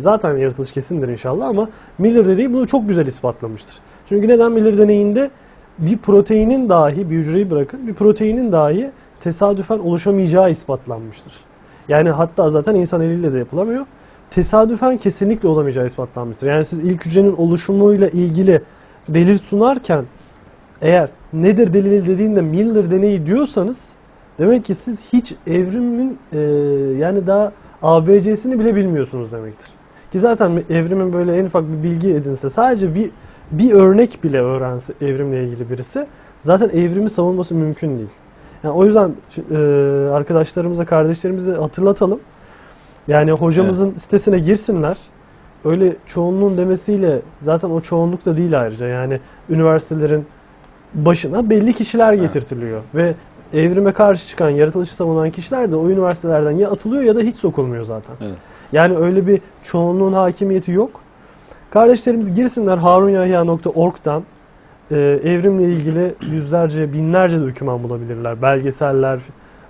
Zaten yaratılış kesindir inşallah ama Miller deneyi bunu çok güzel ispatlamıştır. Çünkü neden Miller deneyinde bir proteinin dahi, bir hücreyi bırakın, bir proteinin dahi tesadüfen oluşamayacağı ispatlanmıştır. Yani hatta zaten insan eliyle de yapılamıyor. Tesadüfen kesinlikle olamayacağı ispatlanmıştır. Yani siz ilk hücrenin oluşumuyla ilgili delil sunarken eğer nedir delil dediğinde Miller deneyi diyorsanız demek ki siz hiç evrimin e, yani daha ABC'sini bile bilmiyorsunuz demektir. Ki zaten evrimin böyle en ufak bir bilgi edinse sadece bir bir örnek bile öğrense evrimle ilgili birisi zaten evrimi savunması mümkün değil. Yani o yüzden e, arkadaşlarımıza, kardeşlerimize hatırlatalım. Yani hocamızın sitesine girsinler. Öyle çoğunluğun demesiyle zaten o çoğunluk da değil ayrıca. Yani üniversitelerin başına belli kişiler Evet. getirtiliyor ve evrime karşı çıkan, yaratılışı savunan kişiler de o üniversitelerden ya atılıyor ya da hiç sokulmuyor zaten. Evet. Yani öyle bir çoğunluğun hakimiyeti yok. Kardeşlerimiz girsinler harunyahya.org'dan e, evrimle ilgili yüzlerce, binlerce doküman bulabilirler. Belgeseller,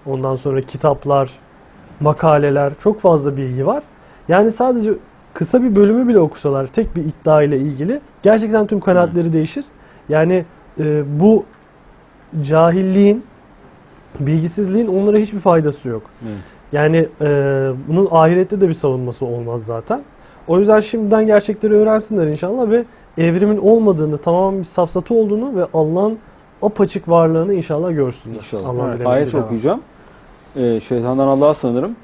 ondan sonra kitaplar, makaleler, çok fazla bilgi var. Yani sadece kısa bir bölümü bile okusalar tek bir iddia ile ilgili gerçekten tüm kanaatleri değişir. Yani e, bu cahilliğin, bilgisizliğin onlara hiçbir faydası yok. Evet. Yani e, bunun ahirette de bir savunması olmaz zaten. O yüzden şimdiden gerçekleri öğrensinler inşallah ve evrimin olmadığını, tamamen bir safsatı olduğunu ve Allah'ın apaçık varlığını inşallah görsünler. İnşallah. Allah'ın Evet. Ayet okuyacağım. Ee, şeytandan Allah'a sanırım.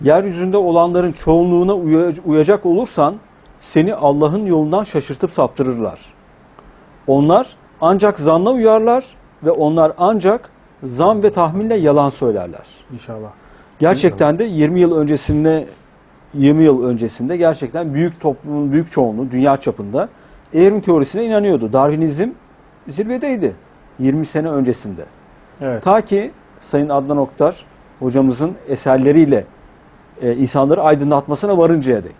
Yeryüzünde olanların çoğunluğuna uya- uyacak olursan seni Allah'ın yolundan şaşırtıp saptırırlar. Onlar ancak zanna uyarlar ve onlar ancak zan ve tahminle yalan söylerler. İnşallah. Gerçekten de 20 yıl öncesinde 20 yıl öncesinde gerçekten büyük toplumun büyük çoğunluğu dünya çapında evrim teorisine inanıyordu. Darwinizm zirvedeydi 20 sene öncesinde. Evet. Ta ki Sayın Adnan Oktar hocamızın eserleriyle e, insanları aydınlatmasına varıncaya dek.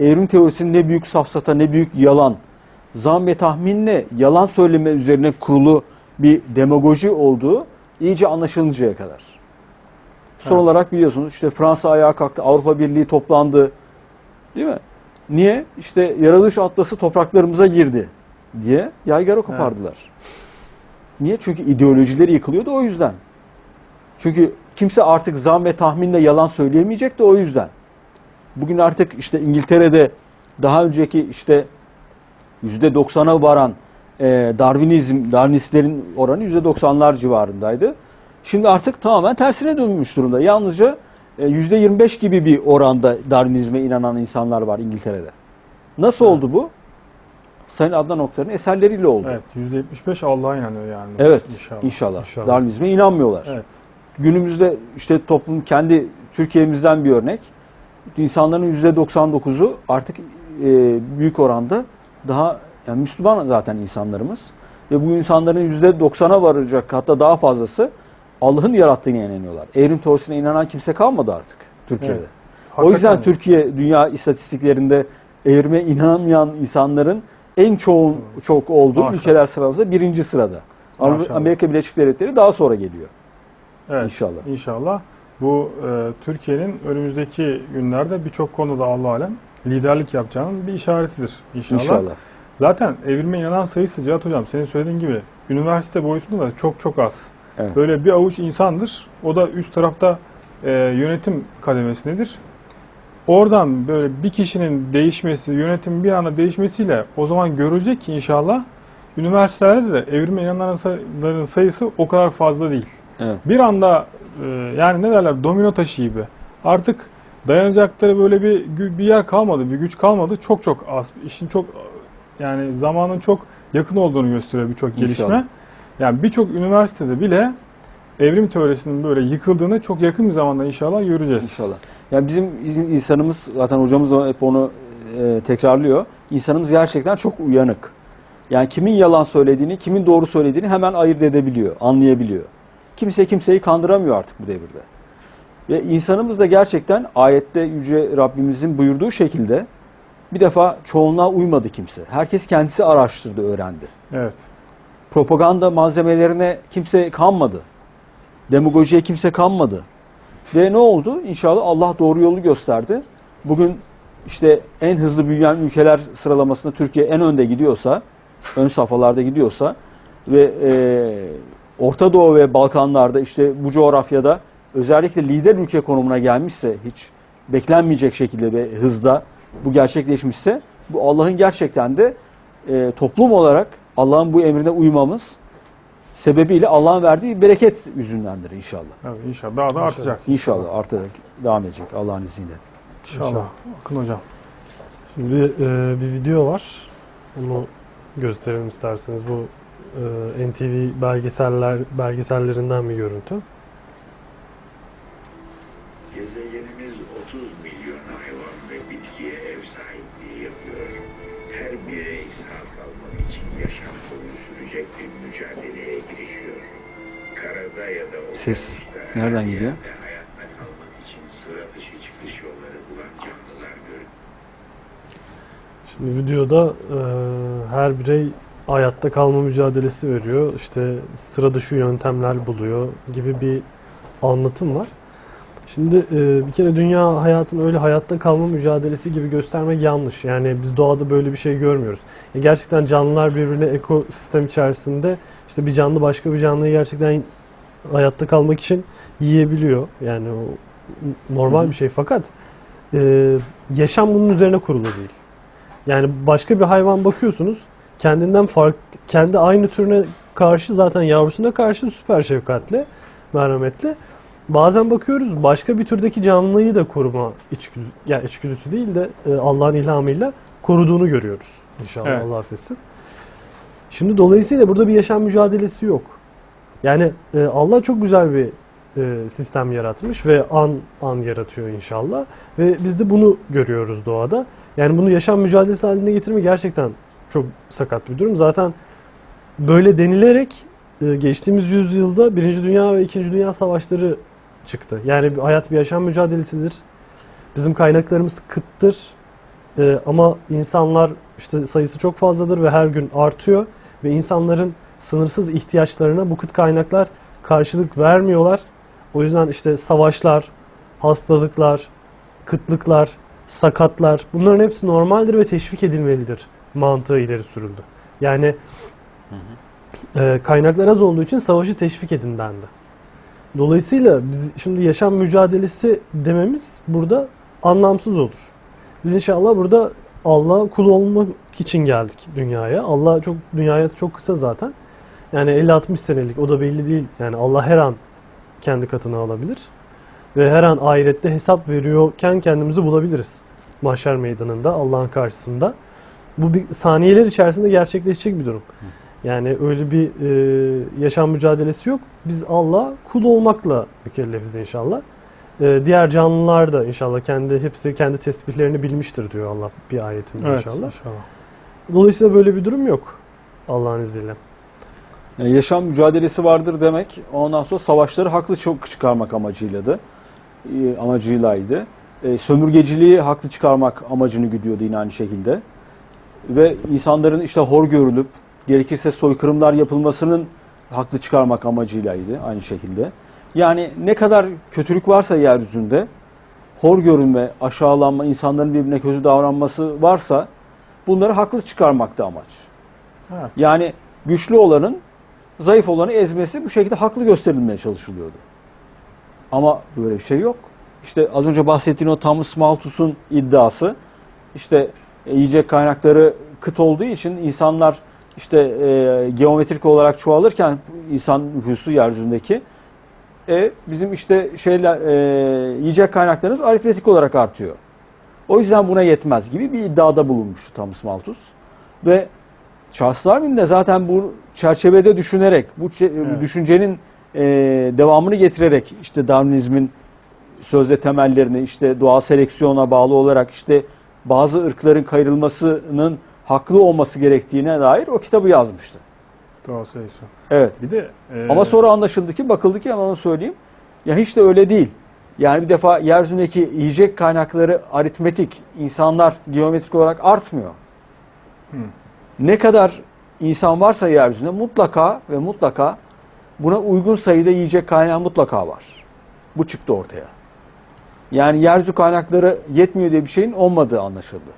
Evrim teorisinin ne büyük safsata ne büyük yalan, zan ve tahminle yalan söyleme üzerine kurulu bir demagoji olduğu iyice anlaşılıncaya kadar. Son Evet. olarak biliyorsunuz işte Fransa ayağa kalktı, Avrupa Birliği toplandı. Değil mi? Niye? İşte yaratılış atlası topraklarımıza girdi diye yaygara kopardılar. Niye? Çünkü ideolojileri yıkılıyordu o yüzden. Çünkü kimse artık zam ve tahminle yalan söyleyemeyecek de o yüzden. Bugün artık işte İngiltere'de daha önceki işte %90'a varan e, Darwinizm, Darwinistlerin oranı %90'lar civarındaydı. Şimdi artık tamamen tersine dönmüş durumda. Yalnızca e, %25 gibi bir oranda Darwinizme inanan insanlar var İngiltere'de. Nasıl Evet. oldu bu? Sayın Adnan Oktar'ın eserleriyle oldu. Evet. %75 Allah'a inanıyor yani. Evet, İnşallah. İnşallah. İnşallah. Darwinizme inanmıyorlar. Evet. Günümüzde işte toplum kendi Türkiye'mizden bir örnek. İnsanların %99'u artık e, büyük oranda daha yani Müslüman zaten insanlarımız. Ve bu insanların %90'a varacak hatta daha fazlası Allah'ın yarattığına inanıyorlar. Evrim teorisine inanan kimse kalmadı artık Türkiye'de. Evet. O yüzden. Türkiye dünya istatistiklerinde evrime inanmayan insanların en çoğun çok olduğu Maşallah. ülkeler sırasında birinci sırada. Maşallah. Amerika Birleşik Devletleri daha sonra geliyor. Evet, İnşallah. İnşallah. Bu e, Türkiye'nin önümüzdeki günlerde birçok konuda Allah alem liderlik yapacağının bir işaretidir inşallah. İnşallah. Zaten evrime inanan sayısı Cihat Hocam senin söylediğin gibi üniversite boyutunda da çok çok az. Evet. Böyle bir avuç insandır. O da üst tarafta e, yönetim kademesindedir. Oradan böyle bir kişinin değişmesi, yönetimin bir anda değişmesiyle o zaman görülecek ki inşallah üniversitelerde de evrime inananların sayısı o kadar fazla değil. Evet. Bir anda e, yani ne derler domino taşı gibi. Artık dayanacakları böyle bir bir yer kalmadı, bir güç kalmadı. Çok çok az. İşin çok yani zamanın çok yakın olduğunu gösteriyor birçok gelişme. İnşallah. Yani birçok üniversitede bile evrim teorisinin böyle yıkıldığını çok yakın bir zamanda inşallah göreceğiz. İnşallah. Yani bizim insanımız zaten hocamız da hep onu e, tekrarlıyor. İnsanımız gerçekten çok uyanık. Yani kimin yalan söylediğini, kimin doğru söylediğini hemen ayırt edebiliyor, anlayabiliyor. Kimse kimseyi kandıramıyor artık bu devirde. Ve insanımız da gerçekten ayette Yüce Rabbimizin buyurduğu şekilde bir defa çoğunluğa uymadı kimse. Herkes kendisi araştırdı, öğrendi. Evet. Propaganda malzemelerine kimse kanmadı. Demagojiye kimse kanmadı. Ve ne oldu? İnşallah Allah doğru yolu gösterdi. Bugün işte en hızlı büyüyen ülkeler sıralamasında Türkiye en önde gidiyorsa, ön safhalarda gidiyorsa ve e, Orta Doğu ve Balkanlarda işte bu coğrafyada özellikle lider ülke konumuna gelmişse hiç beklenmeyecek şekilde ve hızda bu gerçekleşmişse bu Allah'ın gerçekten de e, toplum olarak Allah'ın bu emrine uymamız sebebiyle Allah'ın verdiği bir bereket yüzündendir inşallah. Evet, inşallah daha da artacak. İnşallah artarak devam edecek Allah'ın izniyle. İnşallah. İnşallah. Akın hocam. Şimdi e, bir video var. Onu gösterelim isterseniz. Bu e, NTV belgeseller belgesellerinden bir görüntü. Bulan canlılar görülüyor. Şimdi videoda e, her birey hayatta kalma mücadelesi veriyor. İşte sıra dışı yöntemler buluyor gibi bir anlatım var. Şimdi e, bir kere dünya hayatını öyle hayatta kalma mücadelesi gibi göstermek yanlış. Yani biz doğada böyle bir şey görmüyoruz. E, gerçekten canlılar birbirine ekosistem içerisinde işte bir canlı başka bir canlıyı gerçekten hayatta kalmak için yiyebiliyor. Yani o normal bir şey fakat e, yaşam bunun üzerine kurulu değil. Yani başka bir hayvan bakıyorsunuz kendinden fark kendi aynı türüne karşı zaten yavrusuna karşı süper şefkatli, merhametli. Bazen bakıyoruz başka bir türdeki canlıyı da koruma içgüdü, yani içgüdüsü değil de e, Allah'ın ilhamıyla koruduğunu görüyoruz. İnşallah Evet. Allah affetsin. Şimdi dolayısıyla burada bir yaşam mücadelesi yok. Yani e, Allah çok güzel bir e, sistem yaratmış ve an an yaratıyor inşallah. Ve biz de bunu görüyoruz doğada. Yani bunu yaşam mücadelesi haline getirmek gerçekten çok sakat bir durum. Zaten böyle denilerek e, geçtiğimiz yüzyılda Birinci Dünya ve İkinci Dünya Savaşları çıktı. Yani hayat bir yaşam mücadelesidir. Bizim kaynaklarımız kıttır. E, ama insanlar işte sayısı çok fazladır ve her gün artıyor. Ve insanların sınırsız ihtiyaçlarına bu kıt kaynaklar karşılık vermiyorlar. O yüzden işte savaşlar, hastalıklar, kıtlıklar, sakatlar bunların hepsi normaldir ve teşvik edilmelidir mantığı ileri sürüldü. Yani e, kaynaklar az olduğu için savaşı teşvik edin dendi. Dolayısıyla biz şimdi yaşam mücadelesi dememiz burada anlamsız olur. Biz inşallah burada Allah'a kul olmak için geldik dünyaya. Allah çok dünyaya çok kısa zaten. Yani 50-60 senelik o da belli değil. Yani Allah her an kendi katına alabilir. Ve her an ahirette hesap veriyorken kendimizi bulabiliriz. Mahşer meydanında Allah'ın karşısında. Bu bir saniyeler içerisinde gerçekleşecek bir durum. Yani öyle bir e, yaşam mücadelesi yok. Biz Allah kul olmakla mükellefiz inşallah. E, diğer canlılar da inşallah kendi hepsi kendi tesbihlerini bilmiştir diyor Allah bir ayetinde Evet inşallah. inşallah. Dolayısıyla böyle bir durum yok Allah'ın izniyle. Yani yaşam mücadelesi vardır demek ondan sonra savaşları haklı çıkarmak amacıyla da e, amacıylaydı. E, sömürgeciliği haklı çıkarmak amacını güdüyordu yine aynı şekilde. Ve insanların işte hor görülüp gerekirse soykırımlar yapılmasının haklı çıkarmak amacıylaydı aynı şekilde. Yani ne kadar kötülük varsa yeryüzünde hor görünme, aşağılanma, insanların birbirine kötü davranması varsa bunları haklı çıkarmaktı amaç. Evet. Yani güçlü olanın zayıf olanı ezmesi bu şekilde haklı gösterilmeye çalışılıyordu. Ama böyle bir şey yok. İşte az önce bahsettiğin o Thomas Malthus'un iddiası işte e, yiyecek kaynakları kıt olduğu için insanlar işte e, geometrik olarak çoğalırken insan nüfusu yeryüzündeki e, bizim işte şeyler e, yiyecek kaynaklarımız aritmetik olarak artıyor. O yüzden buna yetmez gibi bir iddiada bulunmuştu Thomas Malthus. Ve Charles Darwin de zaten bu çerçevede düşünerek, bu çe- Evet. düşüncenin e, devamını getirerek işte Darwinizmin sözde temellerini işte doğal seleksiyona bağlı olarak işte bazı ırkların kayırılmasının haklı olması gerektiğine dair o kitabı yazmıştı. Doğru söylüyorsun. Evet. Bir de e, Ama sonra anlaşıldı ki bakıldı ki hemen onu söyleyeyim. Ya hiç de öyle değil. Yani bir defa yeryüzündeki yiyecek kaynakları aritmetik, insanlar geometrik olarak artmıyor. Hı. Ne kadar insan varsa yeryüzünde mutlaka ve mutlaka buna uygun sayıda yiyecek kaynağı mutlaka var. Bu çıktı ortaya. Yani yeryüzü kaynakları yetmiyor diye bir şeyin olmadığı anlaşıldı.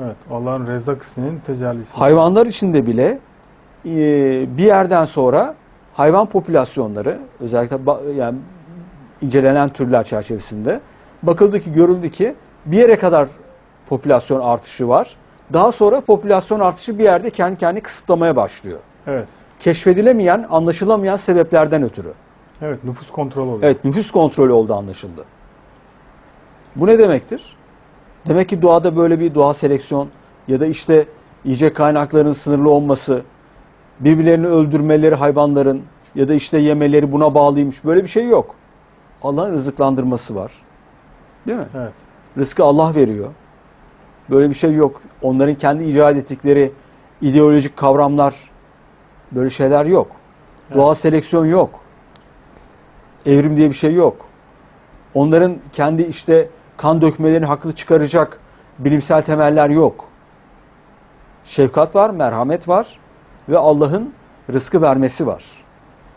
Evet. Allah'ın Rezzak isminin tecellisi. Hayvanlar içinde bile e, bir yerden sonra hayvan popülasyonları özellikle yani incelenen türler çerçevesinde bakıldı ki görüldü ki bir yere kadar popülasyon artışı var. Daha sonra popülasyon artışı bir yerde kendi kendini kısıtlamaya başlıyor. Evet. Keşfedilemeyen, anlaşılamayan sebeplerden ötürü. Evet. Nüfus kontrolü oluyor. Evet, nüfus kontrolü oldu anlaşıldı. Bu ne demektir? Demek ki doğada böyle bir doğa seleksiyon ya da işte yiyecek kaynaklarının sınırlı olması, birbirlerini öldürmeleri hayvanların ya da işte yemeleri buna bağlıymış. Böyle bir şey yok. Allah'ın rızıklandırması var. Değil mi? Evet. Rızkı Allah veriyor. Böyle bir şey yok. Onların kendi icat ettikleri ideolojik kavramlar, böyle şeyler yok. Evet. Doğal seleksiyon yok. Evrim diye bir şey yok. Onların kendi işte kan dökmelerini haklı çıkaracak bilimsel temeller yok. Şefkat var, merhamet var ve Allah'ın rızkı vermesi var.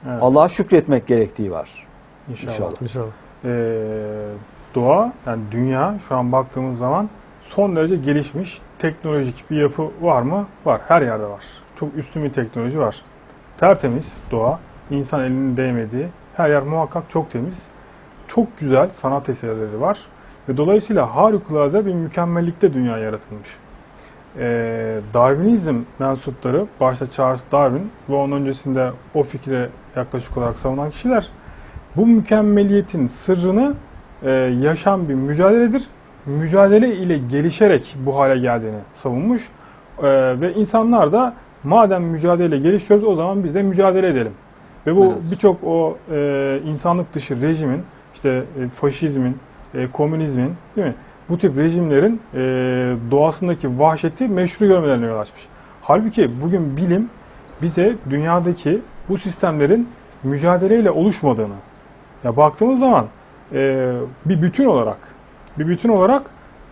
evet. Allah'a şükretmek gerektiği var. İnşallah. İnşallah. İnşallah. Ee, doğa, yani dünya şu an baktığımız zaman son derece gelişmiş teknolojik bir yapı var mı? Var. Her yerde var. Çok üstün bir teknoloji var. Tertemiz doğa, insan elinin değmediği, her yer muhakkak çok temiz. Çok güzel sanat eserleri var. Ve dolayısıyla harikulade bir mükemmellikte dünya yaratılmış. Ee, Darwinizm mensupları, başta Charles Darwin ve onun öncesinde o fikre yaklaşık olarak savunan kişiler bu mükemmeliyetin sırrını e, yaşam bir mücadeledir. Mücadele ile gelişerek bu hale geldiğini savunmuş. E, ve insanlar da madem mücadele gelişiyoruz o zaman biz de mücadele edelim. Ve bu Evet. birçok o e, insanlık dışı rejimin, işte e, faşizmin, e, komünizmin değil mi? Bu tip rejimlerin e, doğasındaki vahşeti meşru görmelerine yol açmış. Halbuki bugün bilim bize dünyadaki bu sistemlerin mücadeleyle oluşmadığını, ya baktığımız zaman e, bir bütün olarak, bir bütün olarak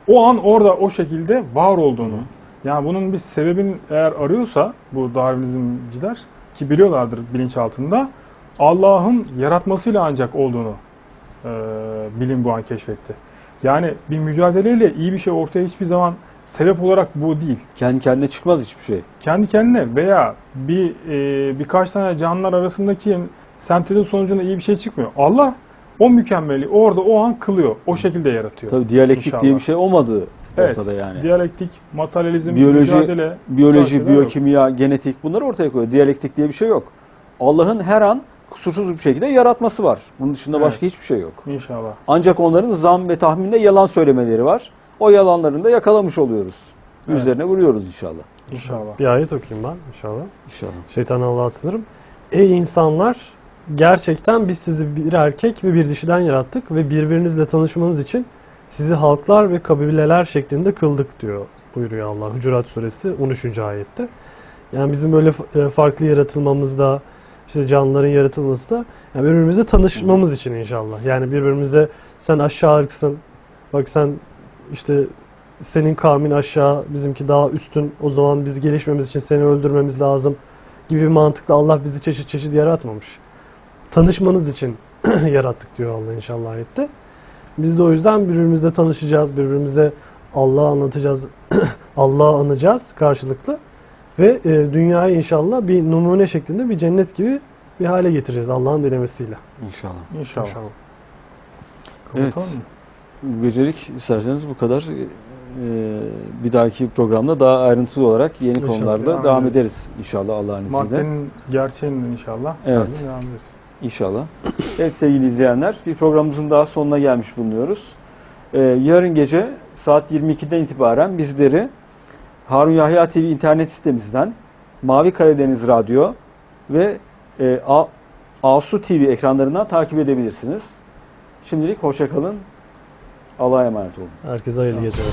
o an orada o şekilde var olduğunu, yani bunun bir sebebini eğer arıyorsa bu Darwinizmciler ki biliyorlardır bilinçaltında Allah'ın yaratmasıyla ancak olduğunu e, bilim bu an keşfetti. Yani bir mücadeleyle iyi bir şey ortaya hiçbir zaman sebep olarak bu değil Kendi kendine çıkmaz hiçbir şey. kendi kendine veya bir e, birkaç tane canlılar arasındaki sentezin sonucunda iyi bir şey çıkmıyor. Allah o mükemmeli orada o an kılıyor. O şekilde yaratıyor. Tabii diyalektik İnşallah. diye bir şey olmadı Evet, ortada yani. Diyalektik, materyalizm, Biyoloji- mücadele. Biyoloji, biyokimya, genetik bunları ortaya koyuyor. Diyalektik diye bir şey yok. Allah'ın her an kusursuz bir şekilde yaratması var. Bunun dışında Evet. başka hiçbir şey yok. İnşallah. Ancak onların zam ve tahminde yalan söylemeleri var. O yalanlarını da yakalamış oluyoruz. Evet. Üzerine vuruyoruz inşallah. İnşallah. Bir ayet okuyayım ben inşallah. İnşallah. Şeytan Allah'a sınırım. Ey insanlar gerçekten biz sizi bir erkek ve bir dişiden yarattık ve birbirinizle tanışmanız için sizi halklar ve kabileler şeklinde kıldık diyor buyuruyor Allah Hucurat suresi 13. ayette. Yani bizim böyle e, farklı yaratılmamızda işte canlıların yaratılması da yani birbirimizle tanışmamız için inşallah. Yani birbirimize sen aşağı ırksın. Bak sen işte senin kavmin aşağı, bizimki daha üstün. O zaman biz gelişmemiz için seni öldürmemiz lazım gibi bir mantıkla Allah bizi çeşit çeşit yaratmamış. Tanışmanız için yarattık diyor Allah inşallah ayette. Biz de o yüzden birbirimizle tanışacağız, birbirimize Allah'ı anlatacağız, Allah'ı anacağız karşılıklı. Ve e, dünyayı inşallah bir numune şeklinde bir cennet gibi bir hale getireceğiz Allah'ın dilemesiyle. İnşallah. İnşallah. İnşallah. Evet. mı? Bu Gecelik isterseniz bu kadar. Ee, bir dahaki programda daha ayrıntılı olarak yeni İnşallah. konularda Devam devam, ederiz. ederiz inşallah Allah'ın izniyle. Maddenin gerçeğinden inşallah. Evet. Devam ederiz. İnşallah. Evet sevgili izleyenler bir programımızın daha sonuna gelmiş bulunuyoruz. Ee, yarın gece saat 22'den itibaren bizleri Harun Yahya TV internet sitemizden Mavi Karadeniz Radyo ve e, A- Asu TV ekranlarından takip edebilirsiniz. Şimdilik hoşçakalın. Allah'a emanet olun. Herkese hayırlı geceler.